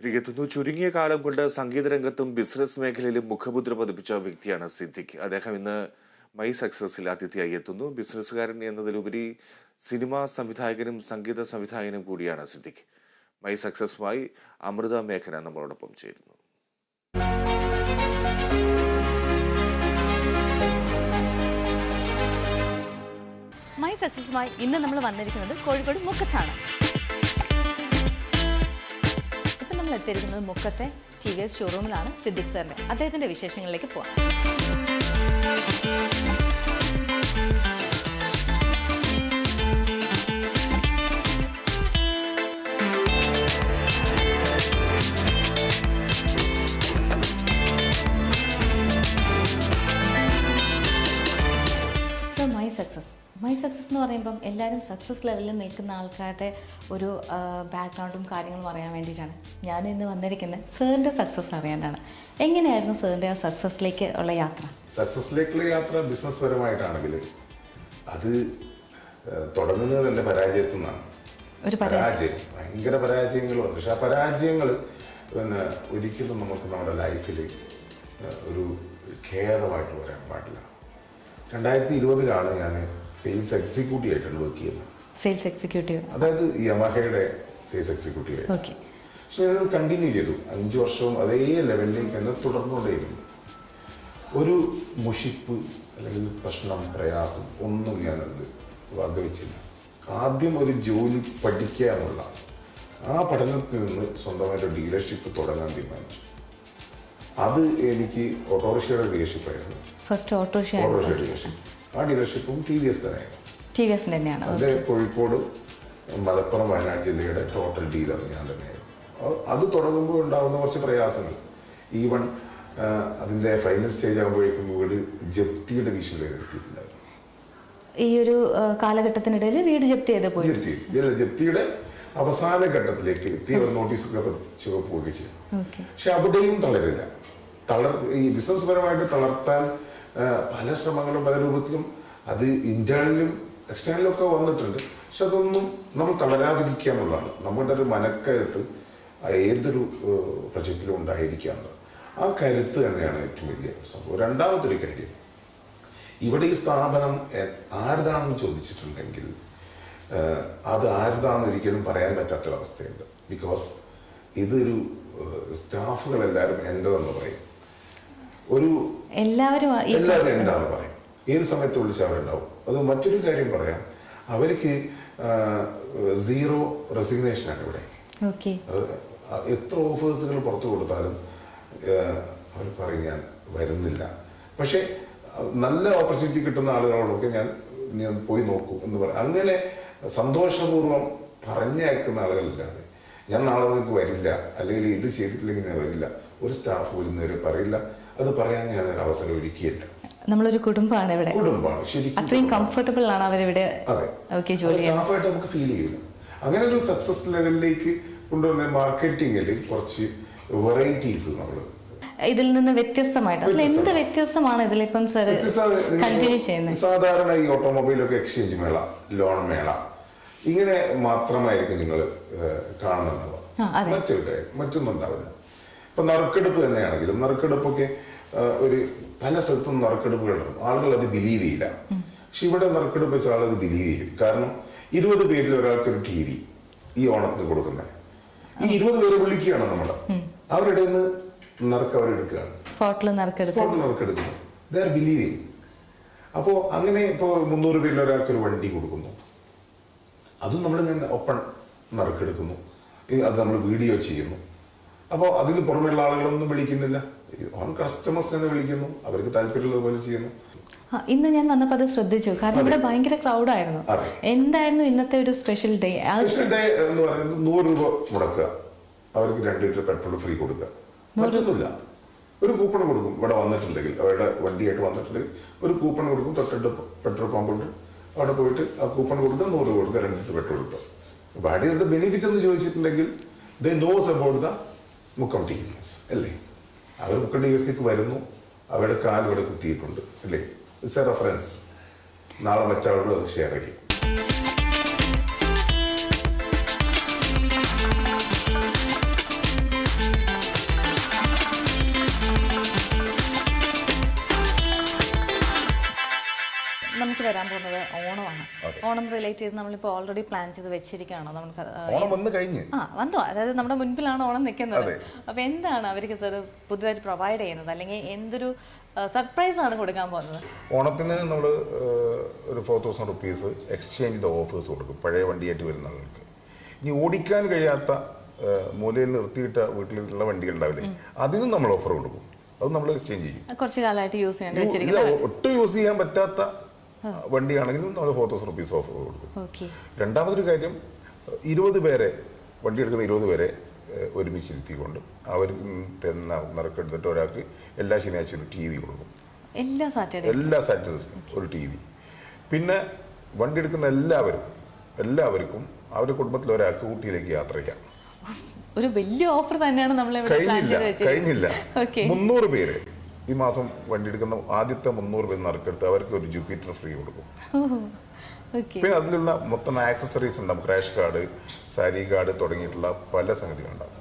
തിരികെത്തുന്നു ചുരുങ്ങിയ കാലം കൊണ്ട് സംഗീത രംഗത്തും ബിസിനസ് മേഖലയിലും മുഖമുദ്ര പതിപ്പിച്ച വ്യക്തിയാണ് സിദ്ദിഖ്. അദ്ദേഹം ഇന്ന് മൈ സക്സസിൽ അതിഥിയായി എത്തുന്നു. ബിസിനസ്സുകാരൻ എന്നതിലുപരി സിനിമാ സംവിധായകനും സംഗീത സംവിധായകനും കൂടിയാണ് സിദ്ദിഖ്. മൈ സക്സസുമായി അമൃത മേഘന നമ്മളോടൊപ്പം ചേരുന്നു. മൈ സക്സസുമായി ഇന്ന് നമ്മൾ വന്നിരിക്കുന്നത് കോഴിക്കോട് മുക്കത്താണ്. നമ്മൾ എത്തിയിരിക്കുന്നത് മുക്കത്തെ ടി വി എസ് ഷോറൂമിലാണ് സിദ്ദിഖ് സാറിന്റെ അദ്ദേഹത്തിന്റെ വിശേഷങ്ങളിലേക്ക് പോവാം മൈ സക്സസ് മൈ സക്സസ് എന്ന് പറയുമ്പം എല്ലാവരും സക്സസ് ലെവലിൽ നിൽക്കുന്ന ആൾക്കാരുടെ ഒരു ബാക്ക്ഗ്രൗണ്ടും കാര്യങ്ങളും അറിയാൻ വേണ്ടിയിട്ടാണ്. ഞാൻ ഇന്ന് വന്നിരിക്കുന്നത് സാറിന്റെ സക്സസ് അറിയാനാണ്. എങ്ങനെയായിരുന്നു സാറിന്റെ ആ സക്സസ്സിലേക്ക് ഉള്ള യാത്ര? സക്സസിലേക്കുള്ള യാത്ര ബിസിനസ് പരമായിട്ടാണെങ്കിൽ അത് തുടങ്ങുന്നത് തന്നെ പരാജയത്തിൽ നിന്നാണ്. ഒരു പരാജയം. ഭയങ്കര പരാജയങ്ങളുണ്ട്. പക്ഷെ ആ പരാജയങ്ങൾ പിന്നെ ഒരിക്കലും നമുക്ക് നമ്മുടെ ലൈഫിൽ ഒരു ഖേദമായിട്ട് വരാൻ പാടില്ല രണ്ടായിരത്തി ഇരുപതിലാണ് ഞാൻ സെയിൽസ് എക്സിക്യൂട്ടീവ് ആയിട്ടാണ് വർക്ക് ചെയ്യുന്നത്. സെയിൽസ് എക്സിക്യൂട്ടീവ് അതായത് യമഹയുടെ സെയിൽസ് എക്സിക്യൂട്ടീവ് ആയിട്ട്. പക്ഷെ ഞാനത് കണ്ടിന്യൂ ചെയ്തു. അഞ്ച് വർഷവും അതേ ലെവലിലേക്ക് തന്നെ തുടർന്നുകൊണ്ടേയിരുന്നു. ഒരു മുഷിപ്പ് അല്ലെങ്കിൽ പ്രശ്നം പ്രയാസം ഒന്നും ഞാനത് വകവെച്ചില്ല ആദ്യം ഒരു ജോലി പഠിക്കുക എന്നുള്ള. ആ പഠനത്തിൽ നിന്ന് സ്വന്തമായിട്ട് ഡീലർഷിപ്പ് തുടങ്ങാൻ തീരുമാനിച്ചു. അത് എനിക്ക് ഓട്ടോറിക്ഷയുടെ ഡീലർഷിപ്പായിരുന്നു ഫസ്റ്റ് ഓട്ടോറിക്ഷ ഓട്ടോറിക്ഷ ഡീലർഷിപ്പ് ആ ഡീലർഷിപ്പും ടി വി എസ് തന്നെയായിരുന്നു ടി വി എസ് തന്നെയാണ്. അത് കോഴിക്കോട് മലപ്പുറം വയനാട് ജില്ലയുടെ ടോട്ടൽ ഡീലർ ഞാൻ തന്നെയായിരുന്നു. അ- അത് തുടങ്ങുമ്പോൾ ഉണ്ടാകുന്ന കുറച്ച് പ്രയാസങ്ങൾ. ഈവൺ അതിന്റെ ഫൈനൽ സ്റ്റേജ് ആകുമ്പോഴേക്കും വീട് ജപ്തിയുടെ ഭീഷണി വരെ എത്തിയിട്ടുണ്ടായിരുന്നു. ഈ ഒരു കാലഘട്ടത്തിനിടയിൽ വീട് ജപ്തി ചെയ്ത് പോയി. ജപ്തിയുടെ അവസാന ഘട്ടത്തിലേക്ക് എത്തി അവർ നോട്ടീസൊക്കെ പതിച്ചു പോവുകയും ചെയ്യും പക്ഷെ അവിടെയും തളരില്ല തളർ ഈ ബിസിനസ് പരമായിട്ട് തളർത്താൻ പല ശ്രമങ്ങളും പല രൂപത്തിലും അത് ഇന്റേണലും എക്സ്റ്റേണലും ഒക്കെ വന്നിട്ടുണ്ട്. പക്ഷെ അതൊന്നും നമ്മൾ തളരാതിരിക്കുക എന്നുള്ളതാണ്. നമ്മുടെ ഒരു മനക്കരുത്ത് ഏതൊരു പ്രൊജക്റ്റിലും ഉണ്ടായിരിക്കാറുണ്ട് ആ കരുത്ത് തന്നെയാണ് ഏറ്റവും വലിയ സംഭവം. രണ്ടാമത്തൊരു കാര്യം ഇവിടെ ഈ സ്ഥാപനം ആരുതാണെന്ന് ചോദിച്ചിട്ടുണ്ടെങ്കിൽ അത് ആരുതാണെന്ന് ഒരിക്കലും പറയാൻ പറ്റാത്തൊരവസ്ഥയുണ്ട്. ബിക്കോസ് ഇതൊരു സ്റ്റാഫുകൾ എല്ലാവരും എന്റെതെന്ന് പറയും. ഒരു എല്ലാവരും എല്ലാവരും എന്താന്ന് പറയും. ഏത് സമയത്ത് വിളിച്ചാൽ അവരുണ്ടാവും? അത് മറ്റൊരു കാര്യം പറയാം. അവർക്ക് സീറോ റെസിഗ്നേഷൻ ആണ് ഇവിടെ എത്ര ഓഫേഴ്സുകൾ പുറത്തു കൊടുത്താലും അവർ പറയും ഞാൻ വരുന്നില്ല. പക്ഷേ നല്ല ഓപ്പർച്യൂണിറ്റി കിട്ടുന്ന ആളുകളോടൊക്കെ ഞാൻ പോയി നോക്കൂ എന്ന് പറയും. അങ്ങനെ സന്തോഷപൂർവം പറഞ്ഞയക്കുന്ന ആളുകളില്ലാതെ ഞാൻ നാളെ നിങ്ങൾക്ക് വരില്ല അല്ലെങ്കിൽ ഇത് ചെയ്തിട്ടില്ലെങ്കിൽ ഞാൻ വരില്ല ഒരു സ്റ്റാഫ് വരുന്നവരെ പറയില്ല അത് പറയാൻ ഞാൻ ഒരു അവസരം ഒരുക്കിയില്ല. നമ്മളൊരു കുടുംബമാണ് ഇവിടെ. കുടുംബമാണ് ശരിക്കും അത്രയും കംഫർട്ടബിൾ ആണ് അവരിവിടെ അതെ. സ്റ്റാഫായിട്ട് നമുക്ക് ഫീൽ ചെയ്യുന്നു. അങ്ങനെ ഒരു സക്സസ് ലെവലിലേക്ക് കൊണ്ടുവന്ന മാർക്കറ്റിംഗിൽ കുറച്ച് വെറൈറ്റീസ് നമ്മൾ ഇതിൽ നിന്ന് വ്യത്യസ്തമായിട്ട്. എന്ത് വ്യത്യസ്തമാണ്. ഇതിലിപ്പം സാർ കണ്ടിന്യൂ ചെയ്യുന്നത് സാധാരണ ഈ ഓട്ടോമൊബൈലൊക്കെ എക്സ്ചേഞ്ച് മേള ലോൺ മേള. ഇങ്ങനെ മാത്രമായിരിക്കും നിങ്ങൾ കാണുന്നുണ്ടാവുക. മറ്റൊരു കാര്യം മറ്റൊന്നും ഉണ്ടാവില്ല ഇപ്പൊ നറുക്കെടുപ്പ് തന്നെയാണെങ്കിലും നറുക്കെടുപ്പൊക്കെ ഒരു പല സ്ഥലത്തും നറുക്കെടുപ്പുകളുണ്ട്. ആളുകൾ അത് ബിലീവ് ചെയ്യില്ല. പക്ഷെ ഇവിടെ നറുക്കെടുപ്പ് വെച്ചാൽ ആളത് ബിലീവ് ചെയ്യും. കാരണം ഇരുപത് പേരിൽ ഒരാൾക്ക് ഒരു ടി വി ഈ ഓണത്തിന് കൊടുക്കുന്നത്. ഈ ഇരുപത് പേരെ വിളിക്കുകയാണ് നമ്മൾ അവരുടെ നിന്ന് നറുക്ക് അവരെടുക്കുകയാണ് സ്പോട്ടിൽ നറുക്കെടുത്ത് സ്പോട്ടിൽ നറുക്കെടുക്കുന്നു ദേ ആർ ബിലീവിങ് അപ്പോൾ അങ്ങനെ ഇപ്പോ മുന്നൂറ് പേരിൽ ഒരാൾക്ക് ഒരു വണ്ടി കൊടുക്കുന്നു. അതും നമ്മളിങ്ങനെ ഒപ്പൺ നറുക്കെടുക്കുന്നു. അത് നമ്മൾ വീഡിയോ ചെയ്യുന്നു. അപ്പോൾ അതിന് പുറമെയുള്ള ആളുകളൊന്നും വിളിക്കുന്നില്ല. ഓൺ കസ്റ്റമേഴ്സ് തന്നെ വിളിക്കുന്നു. അവർക്ക് താല്പര്യമുള്ളത് പോലെ ചെയ്യുന്നു. ഇന്ന് ഞാൻ വന്നപ്പോൾ അത് ശ്രദ്ധിച്ചു. കാരണം ഇവിടെ ഭയങ്കര ക്രൗഡ് ആയിരുന്നു. എന്തായിരുന്നു ഇന്നത്തെ ഒരു സ്പെഷ്യൽ ഡേ സ്പെഷ്യൽ ഡേ എന്ന് പറയുന്നത് നൂറ് രൂപ മുടക്കുക. അവർക്ക് രണ്ട് ലിറ്റർ പെട്രോൾ ഫ്രീ കൊടുക്കുക. മറ്റൊന്നുമില്ല ഒരു കൂപ്പൺ കൊടുക്കും. ഇവിടെ വന്നിട്ടുണ്ടെങ്കിൽ അവരുടെ വണ്ടിയായിട്ട് വന്നിട്ടുണ്ടെങ്കിൽ ഒരു കൂപ്പൺ കൊടുക്കും. തൊട്ടടുത്ത് പെട്രോൾ പമ്പുണ്ട് അവിടെ പോയിട്ട് ആ കൂപ്പൺ കൊടുക്കുക നൂറ് രൂപ കൊടുക്കുക. രണ്ട് ലിറ്റർ പെട്രോൾ കിട്ടും. വാട്ട് ഈസ് ദ ബെനിഫിറ്റ് എന്ന് ചോദിച്ചിട്ടുണ്ടെങ്കിൽ the knows about the Mukkam T അല്ലേ? അവർ മുക്കം യൂസിലേക്ക് വരുന്നു. അവരുടെ കാൽ ഇവിടെ കുത്തിയിട്ടുണ്ട്. അല്ലേ? ഇറ്റ്സ് എ റെഫറൻസ് നാളെ മറ്റാളുകൾ അത് ഷെയർ ചെയ്യും വരാൻ പോകുന്നത് ഓണമാണ്. ഓണം റിലേറ്റ് ചെയ്ത് നമ്മളിപ്പോൾ ഓൾറെഡി പ്ലാൻ ചെയ്ത് വെച്ചിരിക്കുകയാണോ നമുക്ക് വന്നു ഓണം വന്ന് കഴിഞ്ഞ്. ആ വന്നോ. അതായത് നമ്മുടെ മുൻപിലാണ് ഓണം നിൽക്കുന്നത്. അപ്പോൾ എന്താണ് അവർക്ക് സാർ പുതുതായിട്ട് പ്രൊവൈഡ് ചെയ്യുന്നത്? അല്ലെങ്കിൽ എന്തൊരു സർപ്രൈസ് ആണ് കൊടുക്കാൻ പോകുന്നത്? ഓണത്തിന് നമ്മൾ ഒരു four thousand rupees exchange offers കൊടുക്കും. പഴയ വണ്ടിയായിട്ട് വരുന്ന ഇനി ഓടിക്കാൻ കഴിയാത്ത മൂലയിൽ നിർത്തിയിട്ട വീട്ടിലുള്ള വണ്ടികൾ ഉണ്ടാവില്ലേ? അതിനും നമ്മൾ ഓഫർ കൊടുക്കും. അത് നമ്മൾ എക്സ്ചേഞ്ച് ചെയ്യും. കുറച്ച് കാലമായിട്ട് യൂസ് ചെയ്യാൻ ഒട്ടും യൂസ് ചെയ്യാൻ പറ്റാത്ത വണ്ടിയാണെങ്കിലും നമ്മൾ ഫോർ തൗസൻഡ് റുപ്പീസ് ഓഫർ കൊടുക്കും. രണ്ടാമതൊരു കാര്യം ഇരുപത് പേരെ വണ്ടി എടുക്കുന്ന ഇരുപത് പേരെ ഒരുമിച്ചിരുത്തിക്കൊണ്ട് അവർ നിറക്കെടുത്തിട്ട് നറുക്കെടുത്തിട്ട് ഒരാൾക്ക് എല്ലാ ശനിയാഴ്ചയും ഒരു ടി വി കൊടുക്കും. എല്ലാ സാറ്റർഡേ എല്ലാ ഒരു ടി വി. പിന്നെ വണ്ടി എടുക്കുന്ന എല്ലാവരും എല്ലാവർക്കും അവരുടെ കുടുംബത്തിൽ ഒരാൾക്ക് ഊട്ടിയിലേക്ക് യാത്ര ചെയ്യാം. ഒരു വലിയ ഓഫർ തന്നെയാണ് നമ്മൾ കഴിഞ്ഞില്ല കഴിഞ്ഞില്ല. മുന്നൂറ് പേര്. ഈ മാസം വണ്ടി എടുക്കുന്ന ആദ്യത്തെ മുന്നൂറ് പേര് നറുക്കെടുത്ത് അവർക്ക് ഒരു ജൂപ്പിറ്റർ ഫ്രീ കൊടുക്കും. പിന്നെ അതിലുള്ള മൊത്തം ആക്സസറീസ് ഉണ്ടാവും ക്രാഷ് കാർഡ് സാരി കാർഡ് തുടങ്ങിയിട്ടുള്ള പല സംഗതികളുണ്ടാവും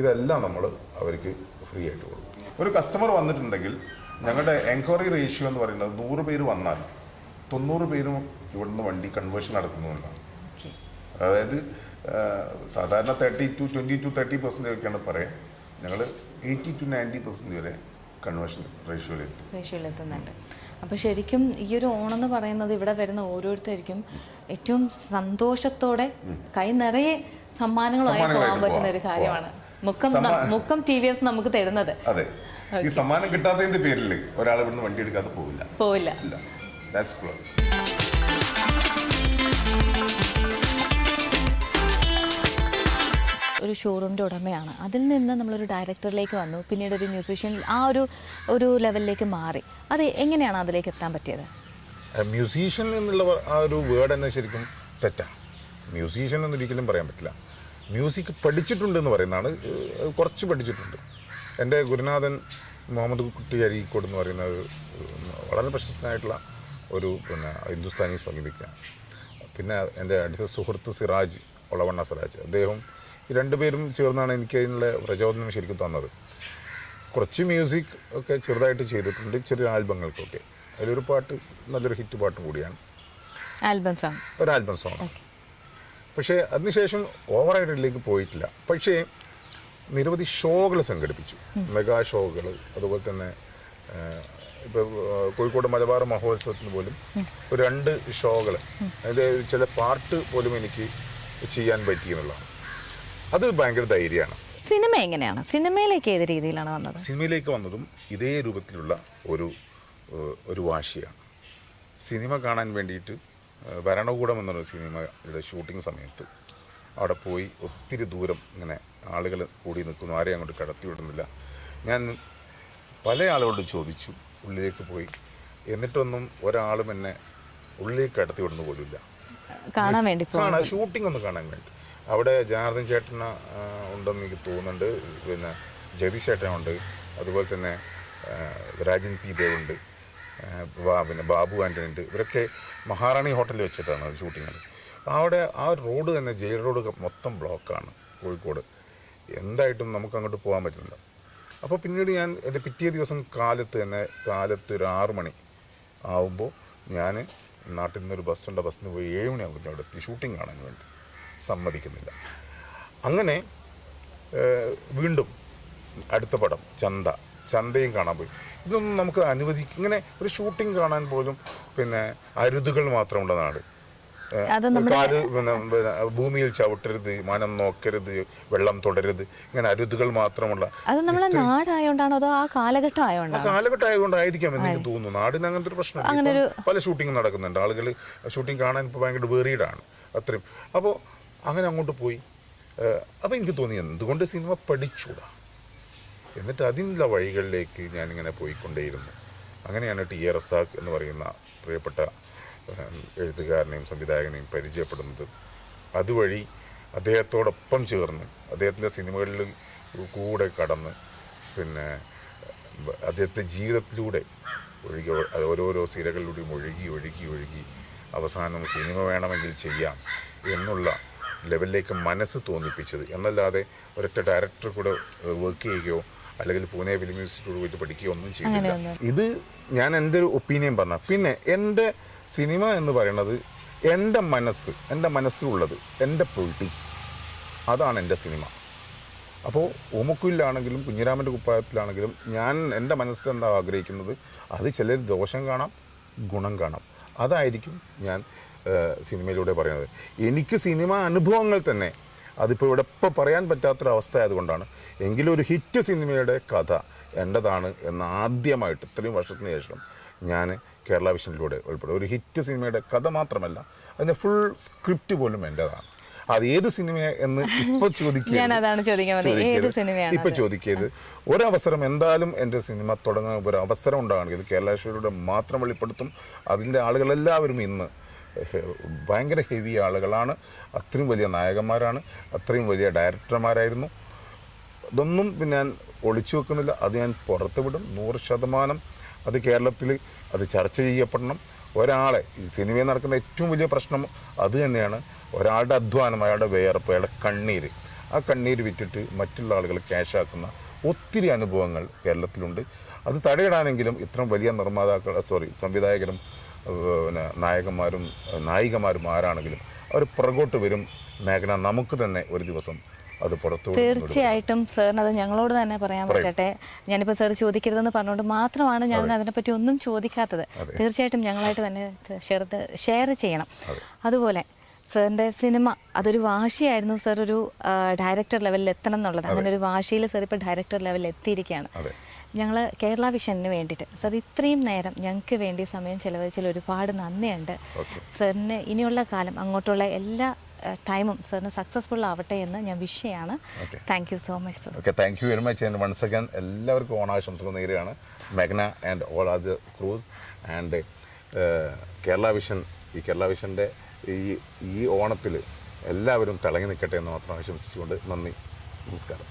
ഇതെല്ലാം നമ്മൾ അവർക്ക് ഫ്രീ ആയിട്ട് കൊടുക്കും. ഒരു കസ്റ്റമർ വന്നിട്ടുണ്ടെങ്കിൽ ഞങ്ങളുടെ എൻക്വയറി റേഷ്യോ എന്ന് പറയുന്നത് നൂറ് പേര് വന്നാൽ തൊണ്ണൂറ് പേരും ഇവിടുന്ന് വണ്ടി കൺവേർഷൻ നടത്തുന്നതുകൊണ്ടാണ്. ഓക്കെ അതായത് സാധാരണ thirty to twenty to thirty percentage ഒക്കെയാണ് പറയാം ഞങ്ങൾ എയ്റ്റി ടു നയന്റി പെർസെന്റ് വരെ കൺവേർഷൻ റേഷ്യോയിലെത്തും റേഷ്യോയിൽ എത്തുന്നുണ്ട്. അപ്പോൾ ശരിക്കും ഈ ഒരു ഓണം എന്ന് പറയുന്നത് ഇവിടെ വരുന്ന ഓരോരുത്തർക്കും ഏറ്റവും സന്തോഷത്തോടെ കൈ നിറയെ സമ്മാനങ്ങളായി പോകാൻ പറ്റുന്ന ഒരു കാര്യമാണ്. മുക്കം മുഖം മുക്കം ടി വി എസ് നമുക്ക് തരുന്നത്. അതെ. ഈ സമ്മാനം കിട്ടാത്തതിന്റെ പേരിൽ ഒരാൾ ഇവിടുന്ന് വണ്ടി എടുക്കാതെ പോവില്ല. പോവില്ല. ഒരു ഷോറൂമിന്റെ ഉടമയാണ്. അതിൽ നിന്ന് നമ്മളൊരു ഡയറക്ടറിലേക്ക് വന്നു. പിന്നീട് ഒരു മ്യൂസിഷ്യൻ ആ ഒരു ഒരു ലെവലിലേക്ക് മാറി. അത് എങ്ങനെയാണ് അതിലേക്ക് എത്താൻ പറ്റിയത്? മ്യൂസീഷ്യൻ എന്നുള്ള ആ ഒരു വേർഡ് തന്നെ ശരിക്കും തെറ്റാണ് മ്യൂസീഷ്യൻ എന്ന് ഒരിക്കലും പറയാൻ പറ്റില്ല. മ്യൂസിക് പഠിച്ചിട്ടുണ്ട് എന്ന് പറയുന്നതാണ് കുറച്ച് പഠിച്ചിട്ടുണ്ട്. എന്റെ ഗുരുനാഥൻ മുഹമ്മദ് കുട്ടി അരീക്കോട് എന്ന് പറയുന്ന വളരെ പ്രശസ്തനായിട്ടുള്ള ഒരു പിന്നെ ഹിന്ദുസ്ഥാനി സംഗീതജ്ഞ പിന്നെ എന്റെ അടുത്ത സുഹൃത്ത് സിറാജ് ഒളവണ്ണ സിറാജ്. അദ്ദേഹം രണ്ടുപേരും ചേർന്നാണ് എനിക്ക് അതിനുള്ള പ്രചോദനം ശരിക്കും തന്നത്. കുറച്ച് മ്യൂസിക് ഒക്കെ ചെറുതായിട്ട് ചെയ്തിട്ടുണ്ട് ചെറിയ ആൽബങ്ങൾക്കൊക്കെ. അതിലൊരു പാട്ട് നല്ലൊരു ഹിറ്റ് പാട്ട് കൂടിയാണ്. Album song. ഒരു ആൽബം സോങ് പക്ഷേ അതിനുശേഷം ഓവറായിട്ടിലേക്ക് പോയിട്ടില്ല. പക്ഷേ നിരവധി ഷോകൾ സംഘടിപ്പിച്ചു. മെഗാ ഷോകൾ അതുപോലെ തന്നെ ഇപ്പോൾ കോഴിക്കോട് മലബാർ മഹോത്സവത്തിന് പോലും ഒരു രണ്ട് ഷോകൾ. അതായത് ചില പാർട്ട് പോലും എനിക്ക് ചെയ്യാൻ പറ്റിയെന്നുള്ളതാണ്. അത് ഭയങ്കര ധൈര്യമാണ്. സിനിമ എങ്ങനെയാണ്? സിനിമയിലേക്ക് ഏത് രീതിയിലാണ് വന്നത്? സിനിമയിലേക്ക് വന്നതും ഇതേ രൂപത്തിലുള്ള ഒരു ഒരു വാശിയാണ്. സിനിമ കാണാൻ വേണ്ടിയിട്ട് ഭരണകൂടം എന്നൊരു സിനിമയുടെ ഷൂട്ടിംഗ് സമയത്ത് അവിടെ പോയി ഒത്തിരി ദൂരം ഇങ്ങനെ ആളുകൾ കൂടി നിൽക്കുന്നു. ആരെയും അങ്ങോട്ട് കടത്തി വിടുന്നില്ല. ഞാൻ പല ആളുകളോട് ചോദിച്ചു ഉള്ളിലേക്ക് പോയി. എന്നിട്ടൊന്നും ഒരാളും എന്നെ ഉള്ളിലേക്ക് കടത്തി വിടുന്ന പോലുമില്ല. കാണാൻ വേണ്ടി ഷൂട്ടിംഗ് ഒന്ന് കാണാൻ വേണ്ടി. അവിടെ ജനാർദ്ദൻ ചേട്ടന ആ, ഉണ്ടെന്ന് എനിക്ക് തോന്നുന്നുണ്ട്. പിന്നെ ജഗദീഷ് ചേട്ടനുണ്ട്. അതുപോലെ തന്നെ രാജൻ പി ദേവ് ഉണ്ട് ആ, ബാ- പിന്നെ ബാബു ആന്റണി ഉണ്ട്. ഇവരൊക്കെ മഹാറാണി ഹോട്ടലിൽ വെച്ചിട്ടാണ് ഷൂട്ടിങ് അവിടെ ആ റോഡ് തന്നെ ജയിൽ റോഡ് മൊത്തം ബ്ലോക്കാണ് കോഴിക്കോട്. എന്തായിട്ടും നമുക്ക് അങ്ങോട്ട് പോകാൻ പറ്റുന്നില്ല. അപ്പോൾ പിന്നീട് ഞാൻ എന്റെ പിറ്റേ ദിവസം കാലത്ത് തന്നെ കാലത്ത് ഒരു ആറ് മണി ആവുമ്പോൾ ഞാൻ നാട്ടിൽ നിന്നൊരു ബസ്സുണ്ട്. ബസ്സിന് പോയി ഏഴ് മണിയാകുമ്പോൾ അവിടെ എത്തി. ഷൂട്ടിംഗ് കാണാൻ വേണ്ടി. സമ്മതിക്കുന്നില്ല. അങ്ങനെ വീണ്ടും അടുത്ത പടം ചന്ത. ചന്തയും കാണാൻ പോയി. ഇതൊന്നും നമുക്ക് അനുവദിക്കും ഇങ്ങനെ ഒരു ഷൂട്ടിംഗ് കാണാൻ പോലും പിന്നെ അരുതുകൾ മാത്രമുള്ള നാട്. കാൽ ഭൂമിയിൽ ചവിട്ടരുത് മനം നോക്കരുത് വെള്ളം തുടരുത് ഇങ്ങനെ അരുതുകൾ മാത്രമുള്ള അത് നമ്മളെ നാടായോണ്ടാണോ അതോ ആ കാലഘട്ടം ആ ആയോണ്ടാണോ കാലഘട്ടം ആയതുകൊണ്ടായിരിക്കാം എന്ന് എനിക്ക് തോന്നുന്നു. നാടിന് അങ്ങനത്തെ ഒരു പ്രശ്നം ഇപ്പം പല ഷൂട്ടിംഗ് നടക്കുന്നുണ്ട്. ആളുകൾ ഷൂട്ടിംഗ് കാണാൻ ഇപ്പോൾ ഭയങ്കര വേറിയഡാണ് അത്രയും. അപ്പോൾ അങ്ങനെ അങ്ങോട്ട് പോയി. അപ്പോൾ എനിക്ക് തോന്നി എന്തുകൊണ്ട് സിനിമ പഠിച്ചൂടാ? എന്നിട്ട് അതിനുള്ള വഴികളിലേക്ക് ഞാനിങ്ങനെ പോയിക്കൊണ്ടേയിരുന്നു. അങ്ങനെയാണ് ടി എ റസാഖ് എന്ന് പറയുന്ന പ്രിയപ്പെട്ട എഴുത്തുകാരനെയും സംവിധായകനെയും പരിചയപ്പെടുന്നത്. അതുവഴി അദ്ദേഹത്തോടൊപ്പം ചേർന്ന് അദ്ദേഹത്തിന്റെ സിനിമകളിൽ കൂടെ കടന്ന് പിന്നെ അദ്ദേഹത്തിന്റെ ജീവിതത്തിലൂടെ ഒഴുകി ഓരോരോ സിരകളിലൂടെയും ഒഴുകി ഒഴുകി ഒഴുകി അവസാനം സിനിമ വേണമെങ്കിൽ ചെയ്യാം എന്നുള്ള ലെവലിലേക്ക് മനസ്സ് തോന്നിപ്പിച്ചത്. എന്നല്ലാതെ ഒരൊറ്റ ഡയറക്ടർ കൂടെ വർക്ക് ചെയ്യുകയോ അല്ലെങ്കിൽ പൂനെ ഫിലിം ഇൻസ്റ്റിറ്റ്യൂട്ട് പോയിട്ട് പഠിക്കുകയോ ഒന്നും ചെയ്തില്ല. ഇത് ഞാൻ എന്റെ ഒരു ഒപ്പീനിയൻ പറഞ്ഞ. പിന്നെ എന്റെ സിനിമ എന്ന് പറയുന്നത് എന്റെ മനസ്സ് എന്റെ മനസ്സിലുള്ളത് എന്റെ പൊളിറ്റിക്സ് അതാണ് എന്റെ സിനിമ അപ്പോൾ ഓമക്കുയിലാണെങ്കിലും കുഞ്ഞിരാമന്റെ കുപ്പായത്തിലാണെങ്കിലും ഞാൻ എന്റെ മനസ്സിൽ എന്താ ആഗ്രഹിക്കുന്നത്? അത് ചിലർ ദോഷം കാണാം ഗുണം കാണാം. അതായിരിക്കും ഞാൻ സിനിമയിലൂടെ പറയുന്നത്. എനിക്ക് സിനിമ അനുഭവങ്ങൾ തന്നെ അതിപ്പോൾ ഇവിടെ ഇപ്പോൾ പറയാൻ പറ്റാത്തൊരവസ്ഥ ആയതുകൊണ്ടാണ് എങ്കിലും ഒരു ഹിറ്റ് സിനിമയുടെ കഥ എന്റെതാണ് എന്ന് ആദ്യമായിട്ട് ഇത്രയും വർഷത്തിന് ശേഷം ഞാൻ കേരള വിഷനിലൂടെ ഉൾപ്പെടും. ഒരു ഹിറ്റ് സിനിമയുടെ കഥ മാത്രമല്ല അതിന്റെ ഫുൾ സ്ക്രിപ്റ്റ് പോലും എന്റെതാണ് അത് ഏത് സിനിമ എന്ന് ഇപ്പോൾ ചോദിക്കുക ഇപ്പൊ ചോദിക്കരുത്. ഒരവസരം എന്തായാലും എന്റെ സിനിമ തുടങ്ങാൻ ഒരു അവസരം ഉണ്ടാകണമെങ്കിൽ കേരളാശ്വരിയുടെ മാത്രം വെളിപ്പെടുത്തും. അതിന്റെ ആളുകളെല്ലാവരും ഇന്ന് ഭയങ്കര ഹെവി ആളുകളാണ്. അത്രയും വലിയ നായകന്മാരാണ്. അത്രയും വലിയ ഡയറക്ടർമാരായിരുന്നു. ഇതൊന്നും പിന്നെ ഞാൻ ഒളിച്ചു വെക്കുന്നില്ല. അത് ഞാൻ പുറത്ത് വിടും. നൂറ് ശതമാനം അത് കേരളത്തിൽ അത് ചർച്ച ചെയ്യപ്പെടണം. ഒരാളെ സിനിമയിൽ നടക്കുന്ന ഏറ്റവും വലിയ പ്രശ്നം അത് തന്നെയാണ്. ഒരാളുടെ അധ്വാനം അയാളുടെ വേർപ്പ് അയാളുടെ കണ്ണീര്. ആ കണ്ണീര് വിറ്റിട്ട് മറ്റുള്ള ആളുകൾ ക്യാഷാക്കുന്ന ഒത്തിരി അനുഭവങ്ങൾ കേരളത്തിലുണ്ട്. അത് തടയിടാനെങ്കിലും ഇത്രയും വലിയ നിർമ്മാതാക്കൾ സോറി സംവിധായകരും പിന്നെ നായകന്മാരും നായികമാരും ആരാണെങ്കിലും അവർ പുറകോട്ട് വരും. മേഘന നമുക്ക് തന്നെ ഒരു ദിവസം അത് പുറത്തു തീർച്ചയായിട്ടും സാറിന് അത് ഞങ്ങളോട് തന്നെ പറയാൻ പറയൂ. പറ്റട്ടെ. ഞാനിപ്പോൾ സാർ ചോദിക്കരുതെന്ന് പറഞ്ഞുകൊണ്ട് മാത്രമാണ് ഞാൻ അതിനെപ്പറ്റി ഒന്നും ചോദിക്കാത്തത്. തീർച്ചയായിട്ടും ഞങ്ങളായിട്ട് തന്നെ ഷെയർ ഷെയർ ചെയ്യണം. അതുപോലെ സാറിന്റെ സിനിമ അതൊരു വാശിയായിരുന്നു സാർ ഒരു ഡയറക്ടർ ലെവലിൽ എത്തണം എന്നുള്ളത്. അങ്ങനെ ഒരു വാശിയിൽ സാർ ഇപ്പോൾ ഡയറക്ടർ ലെവലിൽ എത്തിയിരിക്കുകയാണ്. ഞങ്ങൾ കേരള വിഷനിന് വേണ്ടിയിട്ട്. സാർ ഇത്രയും നേരം ഞങ്ങൾക്ക് വേണ്ടി സമയം ചെലവഴിച്ചതിൽ ഒരുപാട് നന്ദിയുണ്ട്. സാറിന് ഇനിയുള്ള കാലം അങ്ങോട്ടുള്ള എല്ലാ ടൈമും സാറിന് സക്സസ്ഫുൾ ആവട്ടെ എന്ന് ഞാൻ വിഷ് ചെയ്യാണ്. Okay. Thank you so much sir okay thank you very much and once again എല്ലാവർക്കും ഓണാശംസകൾ നേരെയാണ് മെഗ്ന and all the crews and Kerala Vision ഈ കേരള വിഷന്റെ ഈ ഈ ഓണത്തിൽ എല്ലാവരും തിളങ്ങി നിൽക്കട്ടെ എന്ന് മാത്രം ആശംസിച്ചുകൊണ്ട് നന്ദി നമസ്കാരം.